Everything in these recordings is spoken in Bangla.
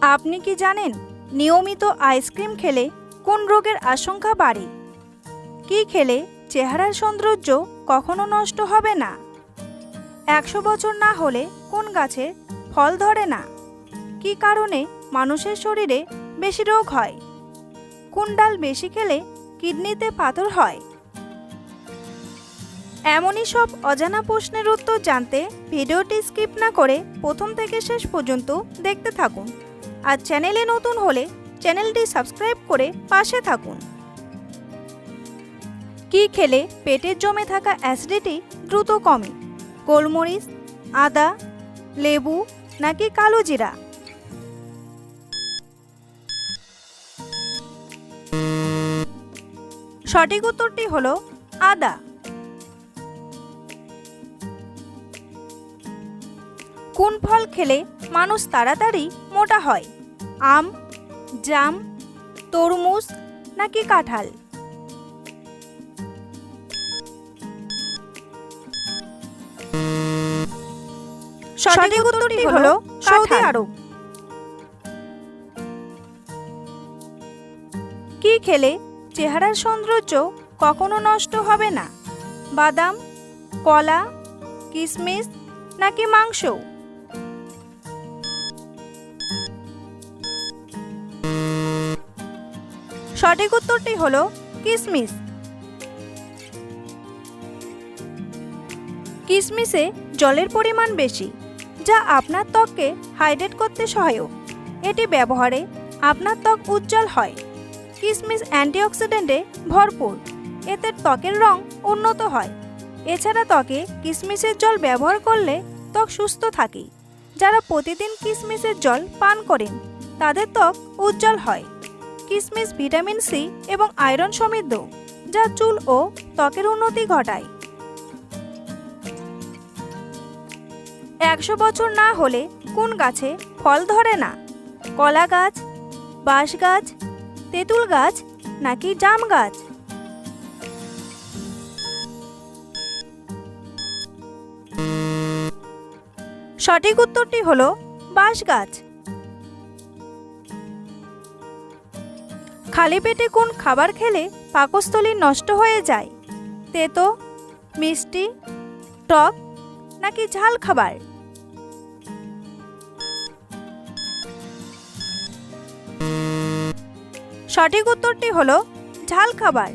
আপনি কি জানেন নিয়মিত আইসক্রিম খেলে কোন রোগের আশঙ্কা বাড়ে? কি খেলে চেহারার সৌন্দর্য কখনো নষ্ট হবে না? একশো বছর না হলে কোন গাছের ফল ধরে না? কি কারণে মানুষের শরীরে বেশি রোগ হয়? কোন ডাল বেশি খেলে কিডনিতে পাথর হয়? এমনই সব অজানা প্রশ্নের উত্তর জানতে ভিডিওটি স্কিপ না করে প্রথম থেকে শেষ পর্যন্ত দেখতে থাকুন। আর চ্যানেলে নতুন হলে চ্যানেলটি সাবস্ক্রাইব করে পাশে থাকুন। কি খেলে পেটের জমে থাকা অ্যাসিডিটি দ্রুত কমে? গোলমরিচ, আদা, লেবু নাকি কালো জিরা? সঠিক উত্তরটি হলো আদা। কোন ফল খেলে মানুষ তাড়াতাড়ি মোটা হয়? আম, জাম, তরমুজ নাকি কাঁঠাল? সঠিক উত্তরটি হলো কি খেলে চেহারার সৌন্দর্য কখনো নষ্ট হবে না? বাদাম, কলা কিশমিশ নাকি মাংস? সঠিক উত্তরটি হলো কিসমিস। কিসমিসে জলের পরিমাণ বেশি, যা আপনার ত্বককে হাইড্রেট করতে সহায়ক। এটি ব্যবহারে আপনার ত্বক উজ্জ্বল হয়। কিশমিশ অ্যান্টিঅক্সিডেন্টে ভরপুর, এতে ত্বকের রং উন্নত হয়। এছাড়া ত্বকে কিসমিসের জল ব্যবহার করলে ত্বক সুস্থ থাকে। যারা প্রতিদিন কিসমিসের জল পান করেন, তাদের ত্বক উজ্জ্বল হয়। কিশমিশ ভিটামিন সি এবং আয়রন সমৃদ্ধ, যা চুল ও ত্বকের উন্নতি ঘটায়। একশো বছর না হলে কোন গাছে ফল ধরে না? কলা গাছ, বাঁশ গাছ, তেঁতুল গাছ নাকি জাম গাছ? সঠিক উত্তরটি হলো বাঁশ গাছ। খালি পেটে কোন খাবার খেলে পাকস্থলী নষ্ট হয়ে যায়? তেতো, মিষ্টি, টক, নাকি ঝাল খাবার? সঠিক উত্তরটি হলো ঝাল খাবার।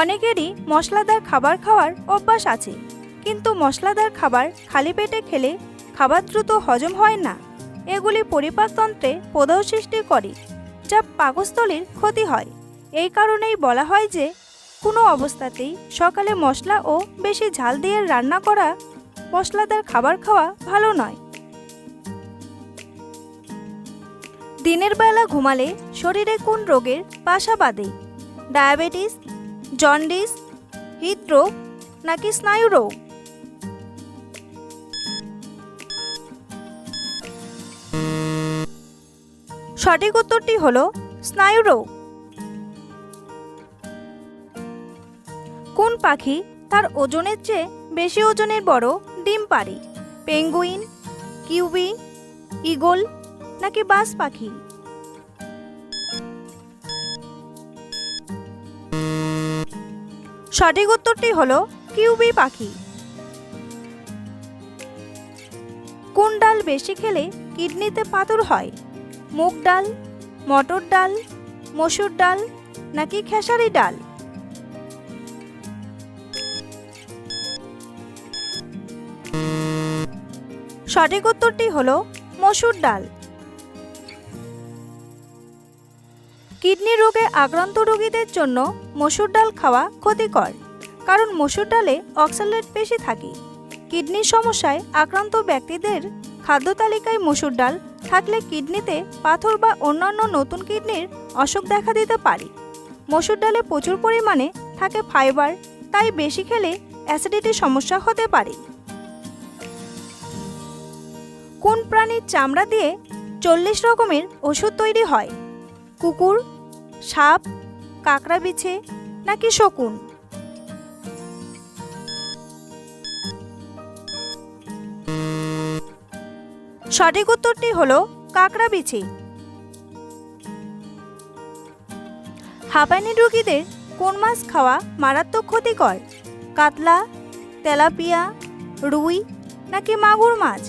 অনেকেরই মশলাদার খাবার খাওয়ার অভ্যাস আছে, কিন্তু মশলাদার খাবার খালি পেটে খেলে খাবার দ্রুত হজম হয় না। এগুলি পরিপাকতন্ত্রে প্রদাহ সৃষ্টি করে, যা পাকস্থলীর ক্ষতি হয়। এই কারণেই বলা হয় যে, কোনো অবস্থাতেই সকালে মশলা ও বেশি ঝাল দিয়ে রান্না করা মশলাদার খাবার খাওয়া ভালো নয়। দিনের বেলা ঘুমালে শরীরে কোন রোগের বাসা বাঁধে? ডায়াবেটিস, জন্ডিস, হৃদরোগ নাকি স্নায়ু রোগ সঠিক উত্তরটি হলো স্নায়ু রোগ কোন পাখি তার ওজনের চেয়ে বেশি ওজনের বড় ডিম পারে পেঙ্গুইন, কিউবি, ইগল নাকি বাস পাখি? সঠিক উত্তরটি হলো কিউবি পাখি। কোন ডাল বেশি খেলে কিডনিতে পাথর হয়? মুগ ডাল, মটর ডাল, মসুর ডাল, নাকি খেসারি ডাল? সঠিক উত্তরটি হল মসুর ডাল। কিডনি রোগে আক্রান্ত রোগীদের জন্য মসুর ডাল খাওয়া ক্ষতিকর, কারণ মসুর ডালে অক্সালেট বেশি থাকে। কিডনির সমস্যায় আক্রান্ত ব্যক্তিদের খাদ্য তালিকায় মসুর ডাল থাকলে কিডনিতে পাথর বা অন্যান্য নতুন কিডনির অসুখ দেখা দিতে পারে। মসুর ডালে প্রচুর পরিমাণে থাকে ফাইবার, তাই বেশি খেলে অ্যাসিডিটির সমস্যা হতে পারে। কোন প্রাণীর চামড়া দিয়ে চল্লিশ রকমের ওষুধ তৈরি হয়? কুকুর, সাপ কাঁকড়া বিছে নাকি শকুন? সঠিক উত্তরটি হলো কাঁকড়া বিছি হাঁপানি রোগীদের কোন মাছ খাওয়া মারাত্মক ক্ষতিকর? কাতলা, তেলাপিয়া, রুই নাকি মাগুর মাছ?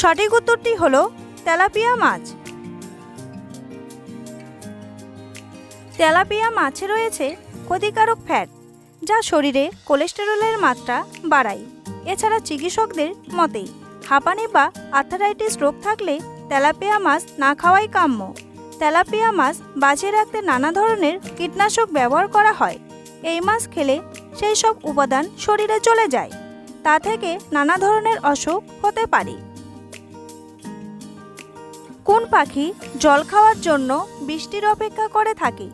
সঠিক উত্তরটি হলো তেলাপিয়া মাছ। তেলাপিয়া মাছে রয়েছে ক্ষতিকারক ফ্যাট। যা শরীরে কোলেস্টেরলের মাত্রা বাড়ায়। এছাড়া চিকিৎসকদের মতে, হাঁপানি বা আর্থারাইটিস রোগ থাকলে তেলাপিয়া মাছ না খাওয়াই কাম্য। তেলাপিয়া মাছ বাঁচিয়ে রাখতে নানা ধরনের কীটনাশক ব্যবহার করা হয়। এই মাছ খেলে সেই সব উপাদান শরীরে চলে যায়। তা থেকে নানা ধরনের অসুখ হতে পারে। কোন পাখি জল খাওয়ার জন্য বৃষ্টির অপেক্ষা করে থাকে?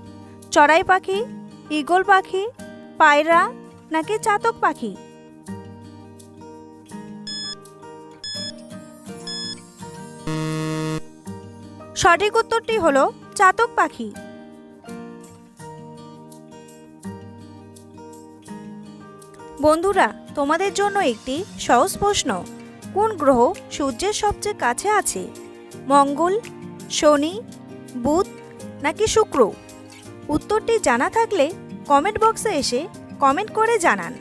চড়াই পাখি, ঈগল পাখি পায়রা নাকি চাতক পাখি? সঠিক উত্তরটি হলো চাতক পাখি। বন্ধুরা, তোমাদের জন্য একটি সহজ প্রশ্ন। কোন গ্রহ সূর্যের সবচেয়ে কাছে আছে? মঙ্গল, শনি, বুধ নাকি শুক্র? উত্তরটি জানা থাকলে কমেন্ট বক্সে এসে কমেন্ট করে জানান।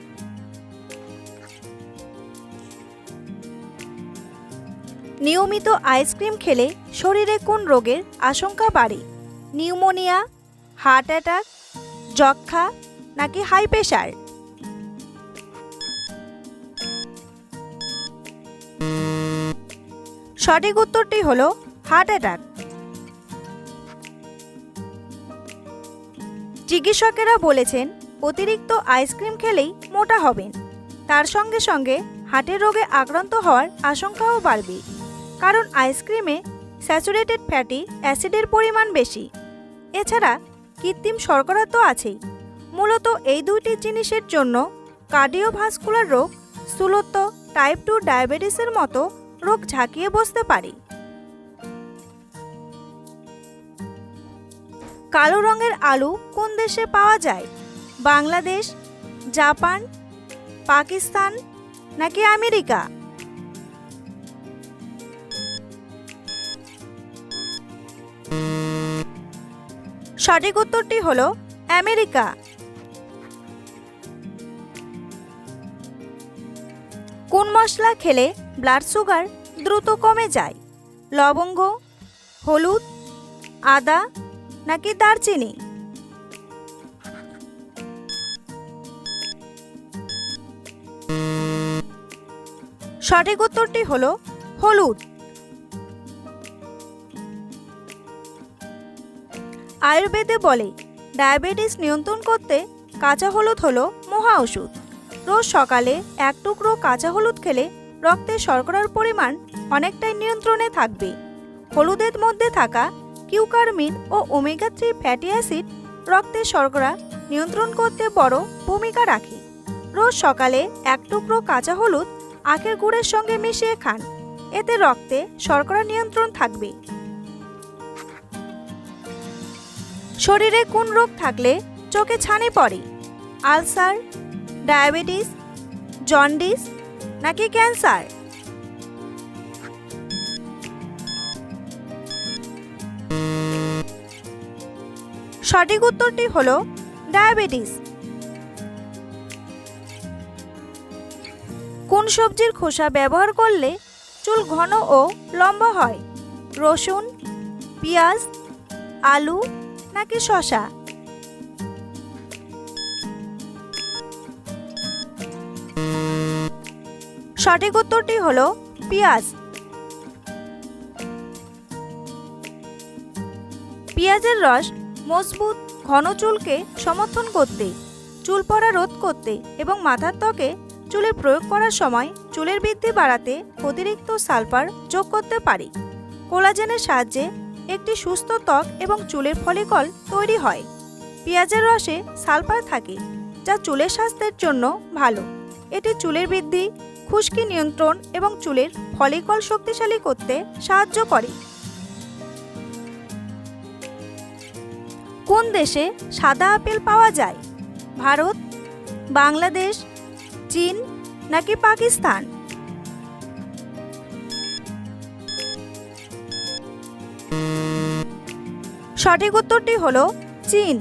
নিয়মিত আইসক্রিম খেলে শরীরে কোন রোগের আশঙ্কা বাড়ে? নিউমোনিয়া, হার্ট অ্যাটাক যক্ষা নাকি হাই প্রেশার? সঠিক উত্তরটি হলো হার্ট অ্যাটাক। চিকিৎসকেরা বলেছেন, অতিরিক্ত আইসক্রিম খেলেই মোটা হবেন। তার সঙ্গে সঙ্গে হার্টের রোগে আক্রান্ত হওয়ার আশঙ্কাও বাড়বে। কারণ আইসক্রিমে স্যাচুরেটেড ফ্যাটি অ্যাসিডের পরিমাণ বেশি। এছাড়া কৃত্রিম শর্করা তো আছেই। মূলত এই দুইটি জিনিসের জন্য কার্ডিওভাস্কুলার রোগ, স্থূলত্ব, টাইপ টু ডায়াবেটিসের মতো রোগ ঝাঁকিয়ে বসতে পারে। কালো রঙের আলু কোন দেশে পাওয়া যায়? বাংলাদেশ, জাপান, পাকিস্তান নাকি আমেরিকা? সঠিক উত্তরটি হলো আমেরিকা। কোন মশলা খেলে ব্লাড সুগার দ্রুত কমে যায়? লবঙ্গ, হলুদ, আদা নাকি দারচিনি? সঠিক উত্তরটি হলো হলুদ। আয়ুর্বেদে বলে, ডায়াবেটিস নিয়ন্ত্রণ করতে কাঁচা হলুদ হলো মহা ওষুধ। রোজ সকালে এক টুকরো কাঁচা হলুদ খেলে রক্তে শর্করার পরিমাণ অনেকটাই নিয়ন্ত্রণে থাকবে। হলুদের মধ্যে থাকা কিউকারমিন ও ওমেগা থ্রি ফ্যাটি অ্যাসিড রক্তে শর্করা নিয়ন্ত্রণ করতে বড় ভূমিকা রাখে। রোজ সকালে এক টুকরো কাঁচা হলুদ আখের গুড়ের সঙ্গে মিশিয়ে খান। এতে রক্তে শর্করা নিয়ন্ত্রণ থাকবে। শরীরে কোন রোগ থাকলে চোখে ছানি পড়ে? আলসার, ডায়াবেটিস, জন্ডিস নাকি ক্যান্সার? সঠিক উত্তরটি হল ডায়াবেটিস। কোন সবজির খোসা ব্যবহার করলে চুল ঘন ও লম্বা হয়? রসুন, পেঁয়াজ, আলু নাকি শশা সঠিক উত্তরটি হল পেঁয়াজ। পেঁয়াজের রস মজবুত ঘন চুলকে সমর্থন করতে, চুল পড়া রোধ করতে এবং মাথার ত্বকে চুলের প্রয়োগ করার সময় চুলের বৃদ্ধি বাড়াতে অতিরিক্ত সালফার যোগ করতে পারি। কোলাজেনের সাহায্যে একটি সুস্থ ত্বক এবং চুলের ফলিকল তৈরি হয়। পেঁয়াজের রসে সালফার থাকে, যা চুলের স্বাস্থ্যের জন্য ভালো। এটি চুলের বৃদ্ধি, খুশকি নিয়ন্ত্রণ এবং চুলের ফলিকল শক্তিশালী করতে সাহায্য করে। কোন দেশে সাদা আপেল পাওয়া যায়? ভারত, বাংলাদেশ, চীন নাকি পাকিস্তান? সঠিক উত্তরটি হলো চীন।